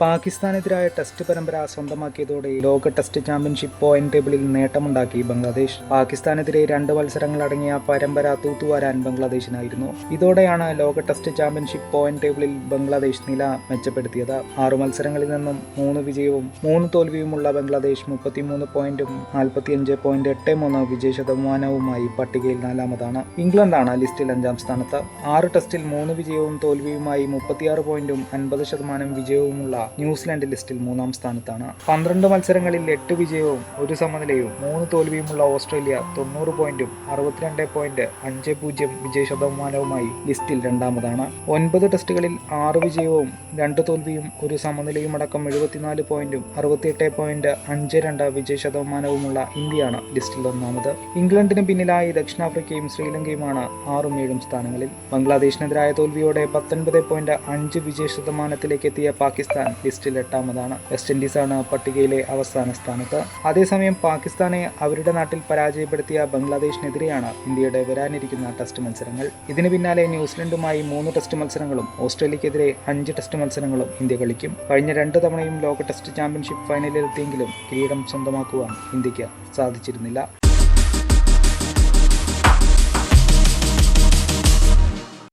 പാകിസ്ഥാനെതിരായ test പരമ്പര സ്വന്തമാക്കിയതോടെ ലോക test championship point ടേബിളിൽ നേട്ടമുണ്ടാക്കി ബംഗ്ലാദേശ്. പാകിസ്ഥാനെതിരെ രണ്ട് മത്സരങ്ങൾ അടങ്ങിയ പരമ്പര തൂത്തുവാരാൻ ബംഗ്ലാദേശിനായിരുന്നു. ഇതോടെയാണ് ലോക ടെസ്റ്റ് ചാമ്പ്യൻഷിപ്പ് പോയിന്റ് ടേബിളിൽ ബംഗ്ലാദേശ് നില മെച്ചപ്പെടുത്തിയത്. ആറു മത്സരങ്ങളിൽ നിന്നും മൂന്ന് വിജയവും മൂന്ന് തോൽവിയുമുള്ള ബംഗ്ലാദേശ് മുപ്പത്തിമൂന്ന് പോയിന്റും നാൽപ്പത്തിയഞ്ച് പോയിന്റ് എട്ട് മൂന്ന് വിജയ ശതമാനവുമായി പട്ടികയിൽ നാലാമതാണ്. ഇംഗ്ലണ്ടാണ് ലിസ്റ്റിൽ അഞ്ചാം സ്ഥാനത്ത്. ആറ് ടെസ്റ്റിൽ മൂന്ന് വിജയവും തോൽവിയുമായി മുപ്പത്തിയാറ് പോയിന്റും അൻപത് ശതമാനം വിജയവുമുള്ള ന്യൂസിലാൻഡ് ലിസ്റ്റിൽ മൂന്നാം സ്ഥാനത്താണ്. പന്ത്രണ്ട് മത്സരങ്ങളിൽ എട്ട് വിജയവും ഒരു സമനിലയും മൂന്ന് തോൽവിയുമുള്ള ഓസ്ട്രേലിയ തൊണ്ണൂറ് പോയിന്റും അറുപത്തിരണ്ട് പോയിന്റ് അഞ്ച് പൂജ്യം വിജയ ശതമാനവുമായി ലിസ്റ്റിൽ രണ്ടാമതാണ്. ഒൻപത് ടെസ്റ്റുകളിൽ ആറ് വിജയവും രണ്ട് തോൽവിയും ഒരു സമനിലയും അടക്കം എഴുപത്തിനാല് പോയിന്റും അറുപത്തിയെട്ട് പോയിന്റ് അഞ്ച് രണ്ട് വിജയ ശതമാനവുമുള്ള ഇന്ത്യയാണ് ലിസ്റ്റിൽ ഒന്നാമത്. ഇംഗ്ലണ്ടിന് പിന്നിലായി ദക്ഷിണാഫ്രിക്കയും ശ്രീലങ്കയുമാണ് ആറും ഏഴും സ്ഥാനങ്ങളിൽ. ബംഗ്ലാദേശിനെതിരായ തോൽവിയോടെ പത്തൊൻപത് പോയിന്റ് അഞ്ച് വിജയ ശതമാനത്തിലേക്ക് എത്തിയ പാകിസ്ഥാൻ ലിസ്റ്റിൽ എട്ടാമതാണ് വെസ്റ്റ് ഇൻഡീസാണ് പട്ടികയിലെ അവസാന സ്ഥാനത്ത്. അതേസമയം പാകിസ്ഥാനെ അവരുടെ നാട്ടിൽ പരാജയപ്പെടുത്തിയ ബംഗ്ലാദേശിനെതിരെയാണ് ഇന്ത്യയുടെ വരാനിരിക്കുന്ന ടെസ്റ്റ് മത്സരങ്ങൾ. ഇതിന് പിന്നാലെ ന്യൂസിലൻഡുമായി മൂന്ന് ടെസ്റ്റ് മത്സരങ്ങളും ഓസ്ട്രേലിയക്കെതിരെ അഞ്ച് ടെസ്റ്റ് മത്സരങ്ങളും ഇന്ത്യ കളിക്കും. കഴിഞ്ഞ രണ്ട് തവണയും ലോക ടെസ്റ്റ് ചാമ്പ്യൻഷിപ്പ് ഫൈനലിൽ ഫൈനലിലെത്തിയെങ്കിലും കിരീടം സ്വന്തമാക്കുവാൻ ഇന്ത്യയ്ക്ക് സാധിച്ചിരുന്നില്ല.